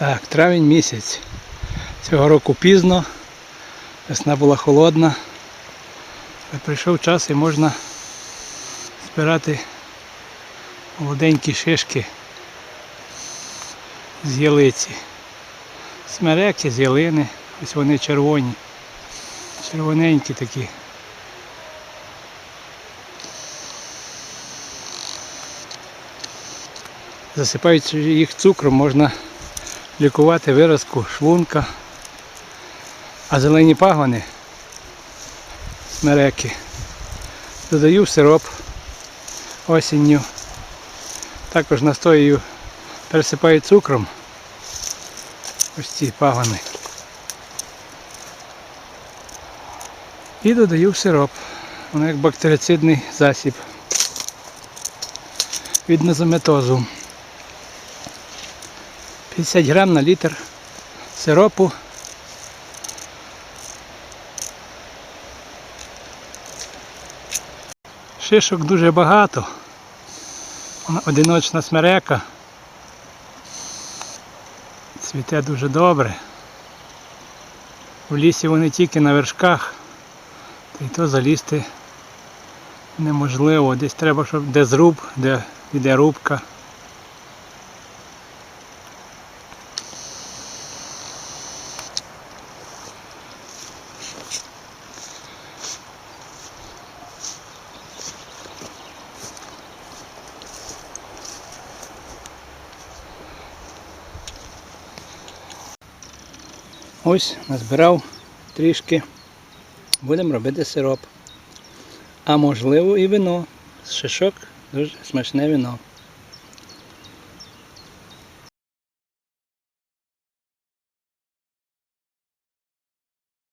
Так, травень місяць. Цього року пізно, весна була холодна. Але прийшов час і можна збирати молоденькі шишки з ялиці. Смереки з ялини, ось вони червоні. Червоненькі такі. Засипаючи їх цукром, можна лікувати виразку шлунка, а зелені пагони, смереки, додаю в сироп осінню. Також настоюю, пересипаю цукром ось ці пагони. І додаю в сироп. Воно як бактерицидний засіб від мезометозу. 50 грам на літр сиропу. Шишок дуже багато. Одиночна смерека. Цвіте дуже добре. В лісі вони тільки на вершках, та й то залізти неможливо. Десь треба, щоб де зруб, де йде рубка. Ось назбирав трішки. Будемо робити сироп. А можливо і вино. З шишок дуже смачне вино.